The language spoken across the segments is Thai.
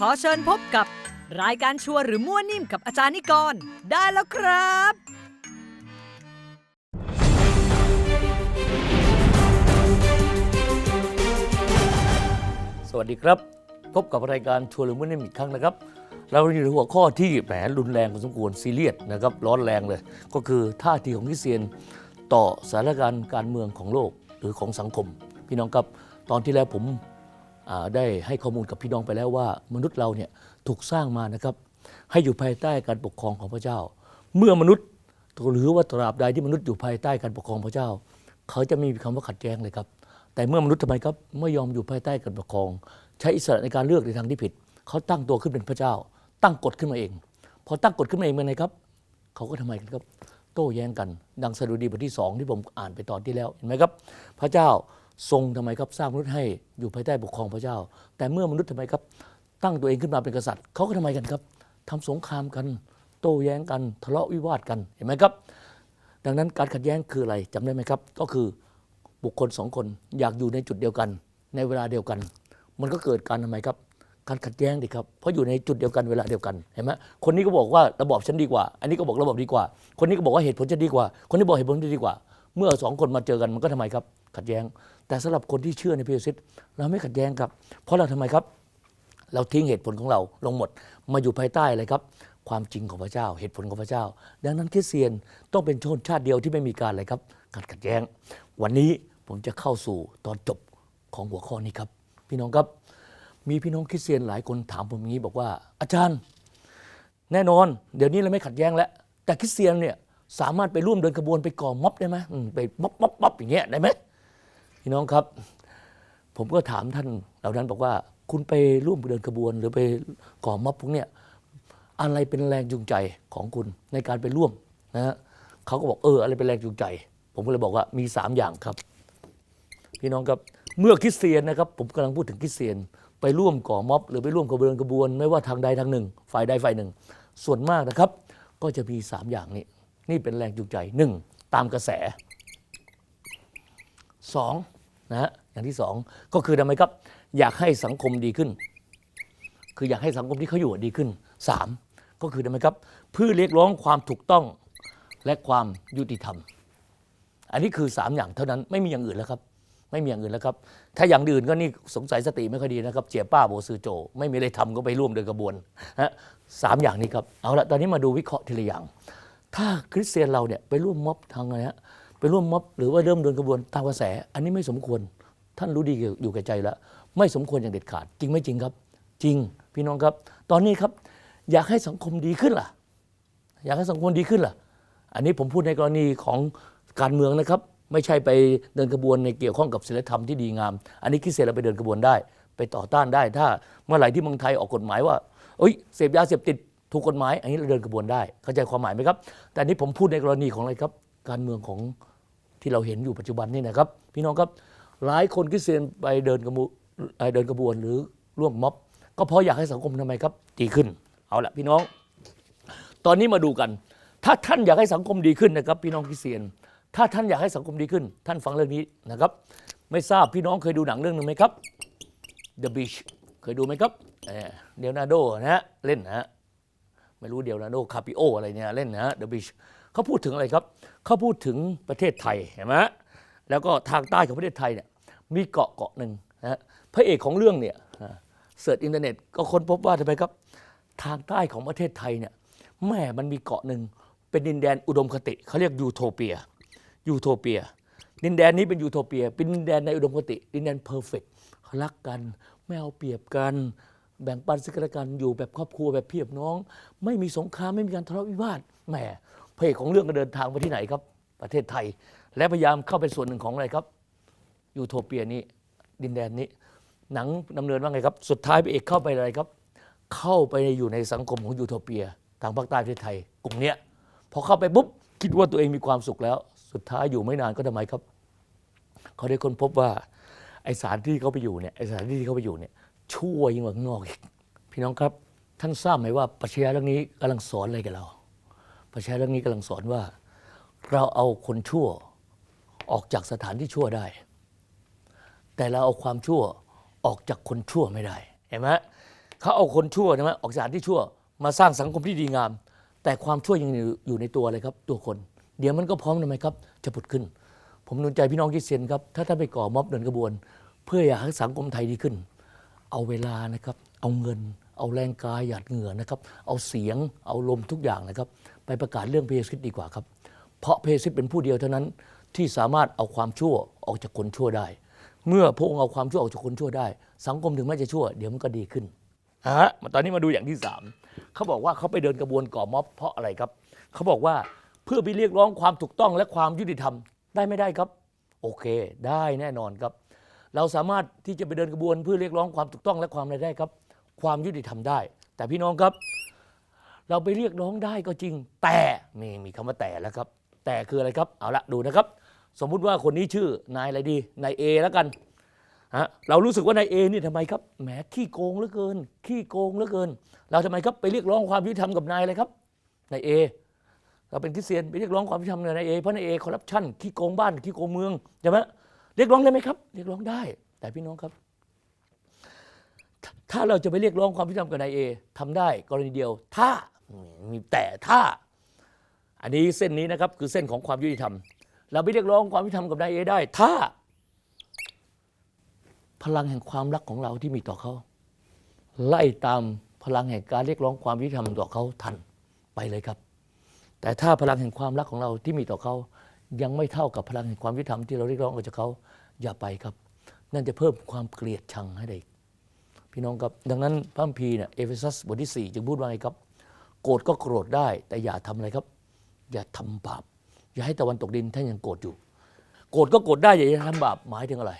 ขอเชิญพบกับรายการชัวร์หรือมั่วนิ่มกับอาจารย์นิกร ได้แล้วครับ สวัสดีครับ พบกับรายการชัวหรือไม่ได้อีกครั้งนะครับ เราอยู่ในหัวข้อที่แหมรุนแรงพอสมควรซีเรียสนะครับ ร้อนแรงเลย ก็คือท่าทีของคิเตียนต่อสถานการณ์การเมืองของโลกหรือของสังคม พี่น้องครับตอนที่แล้วผม ได้ให้ข้อมูลกับพี่น้องไปแล้วว่า มนุษย์เราเนี่ยถูกสร้างมานะครับ ให้อยู่ภายใต้การปกครองของพระเจ้า เมื่อมนุษย์หรือว่าตราบใดที่มนุษย์อยู่ภายใต้การปกครองพระเจ้า เขาจะไม่มีคำว่าขัดแย้งเลยครับ แต่เมื่อมนุษย์ทำไมครับไม่ยอมอยู่ภายใต้การปกครอง ใช้อิสระในการเลือกในทางที่ผิด เขาตั้งตัวขึ้นเป็นพระเจ้า ตั้งกฎขึ้นมาเอง พอตั้งกฎขึ้นมาเองเป็นไงครับ เขาก็ทำไมกันครับ โต้แย้งกัน ดังสดุดีบทที่สองที่ผมอ่านไปตอนที่แล้วเห็นไหมครับ พระเจ้า ทรงทำไมครับสร้างมนุษย์ให้อยู่ภายใต้ปกครองพระเจ้า แต่เมื่อมนุษย์ทำไมครับ ตั้งตัวเองขึ้นมาเป็นกษัตริย์เขาก็ทำไมกันครับทำสงครามกัน โต้แย้งกัน ทะเลาะวิวาทกันเห็นไหมครับ ดังนั้นการขัดแย้งคืออะไรจำได้ไหมครับ ก็คือบุคคลสองคนอยากอยู่ในจุดเดียวกัน ในเวลาเดียวกัน มันก็เกิดการทำไมครับการขัดแย้งดิครับ เพราะอยู่ในจุดเดียวกันเวลาเดียวกัน เห็นไหมคนนี้ก็บอกว่าระบอบฉันดีกว่า อันนี้ก็บอกระบอบดีกว่า คนนี้ก็บอกว่าเหตุผลฉันดีกว่า คนนี้บอกเหตุผลฉันดีกว่า เมื่อสองคนมาเจอกันมันก็ทำไมครับ ขัดแย้ง แต่สำหรับคนที่เชื่อในพระเยซูคริสต์เราไม่ขัดแย้งครับ เพราะเราทำไมครับ เราทิ้งเหตุผลของเราลงหมดมาอยู่ภายใต้อะไรครับ ความจริงของพระเจ้า เหตุผลของพระเจ้า ดังนั้นคริสเตียนต้องเป็นชนชาติเดียวที่ไม่มีการอะไรครับการขัดแย้ง วันนี้ผมจะเข้าสู่ตอนจบของหัวข้อนี้ครับ พี่น้องครับมีพี่น้องคริสเตียนหลายคนถามผมอย่างนี้บอกว่า อาจารย์ แน่นอน เดี๋ยวนี้เราไม่ขัดแย้งแล้ว แต่คริสเตียนเนี่ย สามารถไปร่วมเดินขบวนไปก่อม็อบได้ไหมไปม็อบม็อบม็อบอย่างเงี้ยได้ไหมพี่น้องครับ ผมก็ถามท่านเหล่านั้นบอกว่า คุณไปร่วมเดินขบวน หรือไปก่อม็อบพวกเนี้ยอะไรเป็นแรงจูงใจของคุณในการไปร่วมนะฮะเขาก็บอกเอออะไรเป็นแรงจูงใจ ผมก็เลยบอกว่ามีสามอย่างครับ พี่น้องครับเมื่อคริสเตียนนะครับ ผมกำลังพูดถึงคริสเตียน ไปร่วมก่อม็อบ หรือไปร่วมขบวนขบวน ไม่ว่าทางใดทางหนึ่ง ฝ่ายใดฝ่ายหนึ่ง ส่วนมากนะครับ ก็จะมีสามอย่างนี้ นี่เป็นแรงจูงใจหนึ่งตามกระแสสองนะฮะอย่างที่สองก็คือทำไมครับ อยากให้สังคมดีขึ้น คืออยากให้สังคมที่เขาอยู่ดีขึ้นสามก็คือทำไมครับเพื่อเรียกร้องความถูกต้องและความยุติธรรม อันนี้คือสามอย่างเท่านั้นไม่มีอย่างอื่นแล้วครับ ไม่มีอย่างอื่นแล้วครับ ถ้าอย่างอื่นก็นี่สงสัยสติไม่ค่อยดีนะครับเจียป้าโบซือโจ ไม่มีอะไรทำก็ไปร่วมเดินกระบวนฮะสามอย่างนี้ครับเอาละตอนนี้มาดูวิเคราะห์ทีละอย่าง ถ้าคริสเตียนเราเนี่ยไปร่วมม็อบทางอะไรฮะไปร่วมม็อบหรือว่าเริ่มเดินกระบวนตามกระแส อันนี้ไม่สมควรท่านรู้ดีอยู่แก่ใจแล้วไม่สมควรอย่างเด็ดขาด จริงไม่จริงครับ จริงพี่น้องครับ ตอนนี้ครับ อยากให้สังคมดีขึ้นล่ะ อยากให้สังคมดีขึ้นล่ะ อันนี้ผมพูดในกรณีของการเมืองนะครับ ไม่ใช่ไปเดินกระบวนในเกี่ยวข้องกับศีลธรรมที่ดีงาม อันนี้คริสเตียนเราไปเดินกระบวนได้ ไปต่อต้านได้ ถ้าเมื่อไหร่ที่เมืองไทยออกกฎหมายว่าเอ้ยเสพยาเสพติด ถูกกฎหมาย อันนี้เราเดินกระบวนได้ เข้าใจความหมายไหมครับ แต่นี้ผมพูดในกรณีของอะไรครับ การเมืองของที่เราเห็นอยู่ปัจจุบันนี่นะครับ พี่น้องครับหลายคนคริสเตียนไปเดินกระบวนเอ่อเดินกระบวนหรือร่วมม็อบ ก็เพราะอยากให้สังคมทำไมครับ ดีขึ้น เอาละพี่น้อง ตอนนี้มาดูกัน ถ้าท่านอยากให้สังคมดีขึ้นนะครับ พี่น้องคริสเตียน ถ้าท่านอยากให้สังคมดีขึ้น ท่านฟังเรื่องนี้นะครับ ไม่ทราบพี่น้องเคยดูหนังเรื่องหนึ่งไหมครับ The Beach เคยดูไหมครับเดียวนาโดนะฮะเล่นนะฮะ ไม่รู้เดียวนาโดคาปิโออะไรเนี่ยเล่นนะฮะ The Beach เขาพูดถึงอะไรครับ เขาพูดถึงประเทศไทยเห็นไหมแล้วก็ทางใต้ของประเทศไทยเนี่ยมีเกาะเกาะหนึ่งนะฮะพระเอกของเรื่องเนี่ยเสิร์ชอินเทอร์เน็ตก็ค้นพบว่าทำไมครับ ทางใต้ของประเทศไทยเนี่ยแม่มันมีเกาะหนึ่งเป็นดินแดนอุดมคติเขาเรียกยูโทเปียยูโทเปีย ดินแดนนี้เป็นยูโทเปีย เป็นดินแดนในอุดมคติ ดินแดนเพอร์เฟกรักกันไม่เอาเปรียบกัน แบ่งปันซึ่งกันและกันอยู่แบบครอบครัวแบบพี่แบบน้อง ไม่มีสงครามไม่มีการทะเลาะวิวาทแหมเอกของเรื่องก็เดินทางไปที่ไหนครับ ประเทศไทย และพยายามเข้าเป็นส่วนหนึ่งของอะไรครับ ยูโทเปียนี้ดินแดนนี้ หนังดำเนินว่าไงครับ สุดท้ายพระเอกเข้าไปอะไรครับ เข้าไปอยู่ในสังคมของยูโทเปีย ทางภาคใต้ประเทศไทย กลุ่มเนี้ยพอเข้าไปปุ๊บคิดว่าตัวเองมีความสุขแล้ว สุดท้ายอยู่ไม่นานก็ทำไมครับ เขาได้ค้นพบว่าไอสารที่เขาไปอยู่เนี่ยไอสารที่เขาไปอยู่เนี่ย ชั่วยิ่งกว่าข้างนอกอีกพี่น้องครับ ท่านทราบไหมว่าปรัชญาเรื่องนี้กำลังสอนอะไรกับเราปรัชญาเรื่องนี้กำลังสอนว่า เราเอาคนชั่วออกจากสถานที่ชั่วได้ แต่เราเอาความชั่วออกจากคนชั่วไม่ได้เห็นไหมเขาเอาคนชั่วใช่ไหมออกจากสถานที่ชั่ว มาสร้างสังคมที่ดีงาม แต่ความชั่วยังอยู่ในตัวเลยครับ ตัวคน เดี๋ยวมันก็พร้อมทำไมครับ จะผุดขึ้น ผมนุนใจพี่น้องคริสเตียนครับถ้าท่านไปก่อม็อบเดินกระบวน เพื่ออยากให้สังคมไทยดีขึ้น เอาเวลานะครับ เอาเงิน เอาแรงกายหยาดเหงื่อนะครับ เอาเสียง เอาลมทุกอย่างนะครับ ไปประกาศเรื่องพระเยซูคริสดีกว่าครับ เพราะพระเยซูคริสเป็นผู้เดียวเท่านั้นที่สามารถเอาความชั่วออกจากคนชั่วได้ เมื่อพระองค์เอาความชั่วออกจากคนชั่วได้ สังคมถึงแม้จะชั่ว เดี๋ยวมันก็ดีขึ้นฮะมาตอนนี้มาดูอย่างที่สามเขาบอกว่าเขาไปเดินกระบวนก่อม็อบเพราะอะไรครับเขาบอกว่าเพื่อไปเรียกร้องความถูกต้องและความยุติธรรมได้ไม่ได้ครับ โอเค ได้แน่นอนครับ เราสามารถที่จะไปเดินกระบวนเพื่อเรียกร้องความถูกต้องและความอะไรได้ครับ ความยุติธรรมได้ แต่พี่น้องครับ เราไปเรียกร้องได้ก็จริง แต่มีมีคำว่าแต่แล้วครับ แต่คืออะไรครับเอาละดูนะครับ สมมุติว่าคนนี้ชื่อนายอะไรดีนายเอแล้วกันฮะเรารู้สึกว่านายเอนี่ทำไมครับแหมขี้โกงเหลือเกิน ขี้โกงเหลือเกิน เราทำไมครับไปเรียกร้องความยุติธรรมกับนายเลยครับนายเอเราเป็นคริสเตียนไปเรียกร้องความยุติธรรมกับนายเอเพราะนายเอคอร์รัปชันขี้โกงบ้านขี้โกงเมืองใช่ไหม เรียกร้องได้ไหมครับ เรียกร้องได้ แต่พี่น้องครับ ถ้าเราจะไปเรียกร้องความยุติธรรมกับนายเอทำได้กรณีเดียว ถ้ามีแต่ถ้า อันนี้เส้นนี้นะครับ คือเส้นของความยุติธรรม เราไปเรียกร้องความยุติธรรมกับนายเอได้ ถ้า พลังแห่งความรักของเราที่มีต่อเขาไล่ตามพลังแห่งการเรียกร้องความยุติธรรมต่อเขาทันไปเลยครับ แต่ถ้าพลังแห่งความรักของเราที่มีต่อเขายังไม่เท่ากับพลังแห่งความยุติธรรมที่เราเรียกร้องออกจากเขา อย่าไปครับ นั่นจะเพิ่มความเกลียดชังให้เด็กพี่น้องครับ ดังนั้นพระคัมภีร์เนี่ยเอเฟซัสบทที่ 4 จึงพูดว่าไงครับ โกรธก็โกรธได้ แต่อย่าทำอะไรครับ อย่าทำบาป อย่าให้ตะวันตกดินท่านยังโกรธอยู่ โกรธก็โกรธได้ อย่าทำบาปหมายถึงอะไร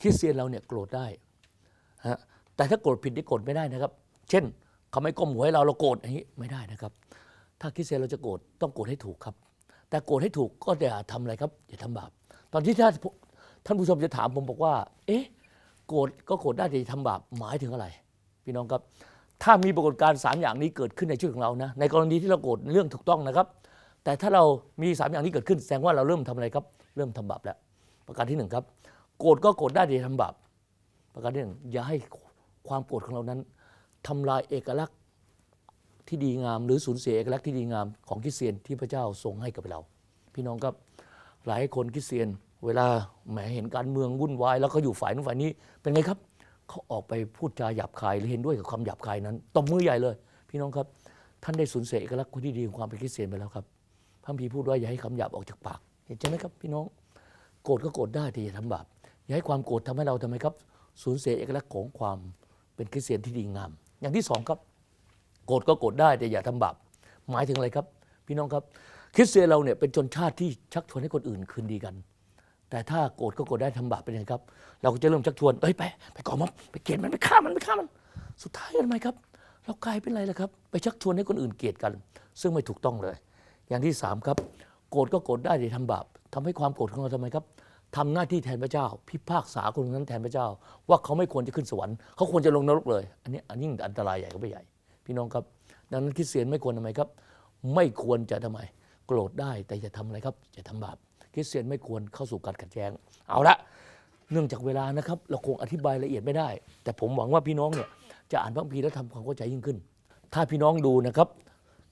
คริสเตียนเราเนี่ยโกรธได้ฮะแต่ถ้าโกรธผิดนี่โกรธไม่ได้นะครับ เช่นเขาไม่ก้มหัวให้เราเราโกรธอย่างนี้ไม่ได้นะครับ ถ้าคริสเตียนเราจะโกรธต้องโกรธให้ถูกครับ แต่โกรธให้ถูกก็อย่าทำอะไรครับอย่าทำบาป ตอนที่ท่าน ท่านผู้ชมจะถามผมบอกว่า เอ๊ะโกรธก็โกรธได้แต่ทำบาปหมายถึงอะไร พี่น้องครับ ถ้ามีปรากฏการณ์สามอย่างนี้เกิดขึ้นในชีวิตของเรานะ ในกรณีที่เราโกรธเรื่องถูกต้องนะครับ แต่ถ้าเรามีสามอย่างนี้เกิดขึ้นแสดงว่าเราเริ่มทำอะไรครับ เริ่มทำบาปแล้ว ประการที่หนึ่งครับโกรธก็โกรธได้แต่ทำบาปประการที่หนึ่งอย่าให้ความโกรธของเรานั้นทำลายเอกลักษณ์ที่ดีงาม หรือสูญเสียเอกลักษณ์ที่ดีงามของคริสเตียนที่พระเจ้าทรงให้กับเรา พี่น้องครับหลายคนคริสเตียน เวลาแหมเห็นการเมืองวุ่นวาย แล้วเขาอยู่ฝ่ายนู้นฝ่ายนี้เป็นไงครับเขาออกไปพูดจาหยาบคายหรือเห็นด้วยกับความหยาบคายนั้นตบมือใหญ่เลย พี่น้องครับ ท่านได้สูญเสียเอกลักษณ์ที่ดีของความเป็นคริสเตียนไปแล้วครับพระคัมภีพูดว่าอย่าให้คำหยาบออกจากปาก เห็นใช่ไหมครับ พี่น้องโกรธก็โกรธได้แต่อย่าทำบาปอย่าให้ความโกรธทำให้เราทำไมครับสูญเสียเอกลักษณ์ของความเป็นคริสเตียนที่ดีงาม อย่างที่สองครับ โกรธก็โกรธได้แต่อย่าทำบาปหมายถึงอะไรครับ พี่น้องครับคริสเตียนเราเนี่ยเป็นชนชาติที่ชักชวนให้คนอื่นคืนดีกัน แต่ถ้าโกรธก็โกรธได้ทำบาปเป็นไงครับ เราก็จะเริ่มชักชวนเอ้ยไปไปก่อม็อบไปเกลียดมันไปฆ่ามันไปฆ่ามัน สุดท้ายทำไมครับ เรากลายเป็นอะไรล่ะครับ ไปชักชวนให้คนอื่นเกลียดกัน ซึ่งไม่ถูกต้องเลย อย่างที่สามครับโกรธก็โกรธได้แต่ทำบาปทำให้ความโกรธของเราทำไมครับทำหน้าที่แทนพระเจ้า พิพากษาคนนั้นแทนพระเจ้า ว่าเขาไม่ควรจะขึ้นสวรรค์เขาควรจะลงนรกเลย อันนี้อันนี้อันตรายใหญ่ก็ไม่ใหญ่ พี่น้องครับดังนั้นคริสเตียนไม่ควรทำไมครับ ไม่ควรจะทำไม โกรธได้แต่อย่าทำอะไรครับอย่าทำบาป คริสเตียนไม่ควรเข้าสู่การขัดแย้ง เอาละเนื่องจากเวลานะครับ เราคงอธิบายละเอียดไม่ได้ แต่ผมหวังว่าพี่น้องเนี่ยจะอ่านพระคัมภีร์แล้วทำความเข้าใจยิ่งขึ้น ถ้าพี่น้องดูนะครับ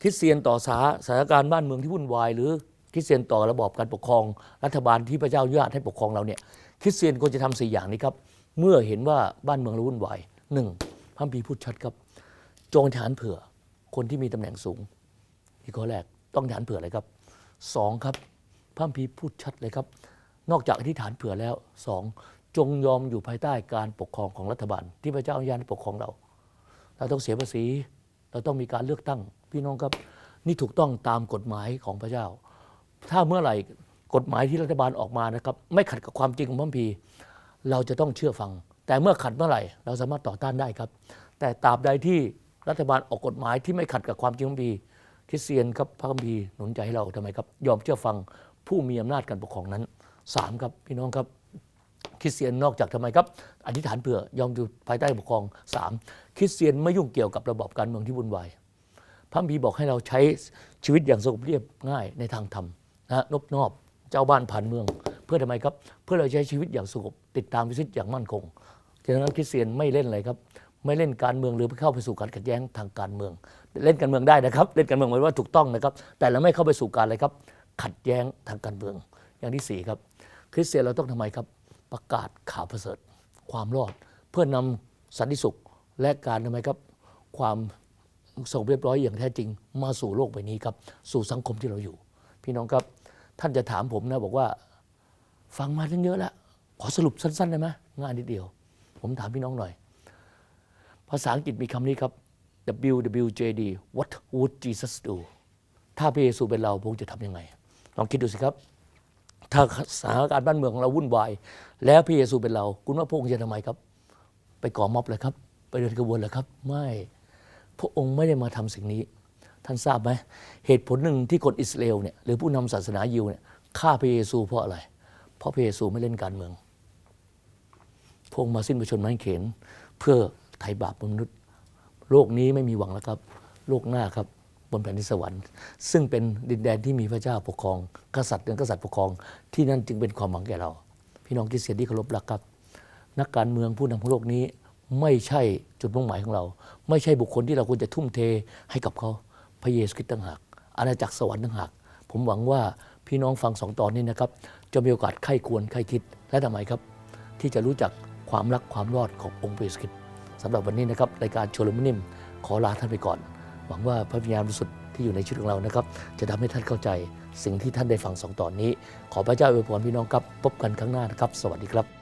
คริสเตียนต่อสาสถานการณ์บ้านเมืองที่วุ่นวาย หรือคริสเตียนต่อระบอบการปกครอง รัฐบาลที่พระเจ้าอนุญาตให้ปกครองเราเนี่ยคริสเตียนควรจะทำสี่อย่างนี้ครับเมื่อเห็นว่าบ้านเมืองเราวุ่นวายหนึ่งพระคัมภีร์พูดชัดครับ จงฐานเผื่อคนที่มีตำแหน่งสูงนี่ข้อแรกต้องฐานเผื่ออะไรครับสองครับ พระคัมภีพูดชัดเลยครับ นอกจากอธิษฐานเผื่อแล้วสองจงยอมอยู่ภายใต้การปกครองของรัฐบาล ที่พระเจ้าอนุญาตให้ปกครองเรา เราต้องเสียภาษี เราต้องมีการเลือกตั้ง พี่น้องครับนี่ถูกต้องตามกฎหมายของพระเจ้า ถ้าเมื่อไหร่กฎหมายที่รัฐบาลออกมานะครับ ไม่ขัดกับความจริงของพระคัมภีเราจะต้องเชื่อฟัง แต่เมื่อขัดเมื่อไหร่ เราสามารถต่อต้านได้ครับ แต่ตราบใดที่รัฐบาลออกกฎหมายที่ไม่ขัดกับความจริงของพระพีคริสเตียนครับพระคัมภีร์หนุนใจให้เราทำไมครับ ยอมเชื่อฟัง ผู้มีอำนาจการปกครองนั้นสามครับพี่น้องครับคริสเตียนนอกจากทำไมครับอธิษฐานเผื่อยอมอยู่ภายใต้ปกครองสามคริสเตียนไม่ยุ่งเกี่ยวกับระบอบการเมืองที่วุ่นวายพระคัมภีบอกให้เราใช้ชีวิตอย่างสงบเรียบง่ายในทางธรรมนะฮะนบนอบเจ้าบ้านผ่านเมือง เพื่อทำไมครับ เพื่อเราใช้ชีวิตอย่างสงบติดตามวิสิตอย่างมั่นคงฉะนั้นคริสเตียนไม่เล่นอะไรครับ ไม่เล่นการเมืองหรือไปเข้าไปสู่การขัดแย้งทางการเมือง เล่นการเมืองได้นะครับ เล่นการเมืองหมายว่าถูกต้องนะครับ แต่เราไม่เข้าไปสู่การอะไรครับ ขัดแย้งทางการเมือง อย่างที่สี่ครับคริสเตียนเราต้องทำไมครับ ประกาศข่าวประเสริฐ ความรอด เพื่อนำสันติสุขและการทำไมครับ ความสงบเรียบร้อยอย่างแท้จริง มาสู่โลกใบนี้ครับ สู่สังคมที่เราอยู่ พี่น้องครับท่านจะถามผมนะบอกว่า ฟังมาตั้งเยอะแล้วขอสรุปสั้นๆได้ไหมง่ายนิดเดียว ผมถามพี่น้องหน่อย ภาษาอังกฤษมีคำนี้ครับ WWJD What would Jesus do ถ้าพระเยซูเป็นเราพระองค์จะทำยังไง ลองคิดดูสิครับ ถ้าสถานการณ์บ้านเมืองของเราวุ่นวาย แล้วพระเยซูเป็นเรา คุณว่าพระองค์จะทำไมครับ ไปก่อม็อบเลยครับ ไปเดินกระบวนเลยครับ ไม่ พระองค์ไม่ได้มาทำสิ่งนี้ ท่านทราบไหมเหตุผลหนึ่งที่คนอิสราเอลเนี่ยหรือผู้นำศาสนายิวเนี่ยฆ่าพระเยซูเพราะอะไร เพราะพระเยซูไม่เล่นการเมืองพระองค์มาสิ้นพระชนม์ไม้เขนเพื่อไถ่บาปมนุษย์ โลกนี้ไม่มีหวังแล้วครับ โลกหน้าครับ บนแผ่นดินสวรรค์ ซึ่งเป็นดินแดนที่มีพระเจ้าปกครอง กษัตริย์เป็นกษัตริย์ปกครอง ที่นั่นจึงเป็นความหวังแก่เรา พี่น้องคริสเตียนที่เคารพรักครับ นักการเมืองผู้นำของโลกนี้ไม่ใช่จุดมุ่งหมายของเรา ไม่ใช่บุคคลที่เราควรจะทุ่มเทให้กับเขาพระเยซูคริสต์ต่างหากอาณาจักรสวรรค์ต่างหากผมหวังว่าพี่น้องฟังสองตอนนี้นะครับ จะมีโอกาสไข้ควรไข้คิดและทำไมครับ ที่จะรู้จักความรักความรอดขององค์พระเยซูคริสต์สำหรับวันนี้นะครับรายการโชลมุนิมขอลาท่านไปก่อน วังว่าพระวิญญาณบริสุทธิ์ที่อยู่ในชีวิตของเรานะครับ จะทำให้ท่านเข้าใจสิ่งที่ท่านได้ฟังสองตอนนี้ ขอพระเจ้าอวยพรพี่น้องครับพบกันครั้งหน้านะครับ สวัสดีครับ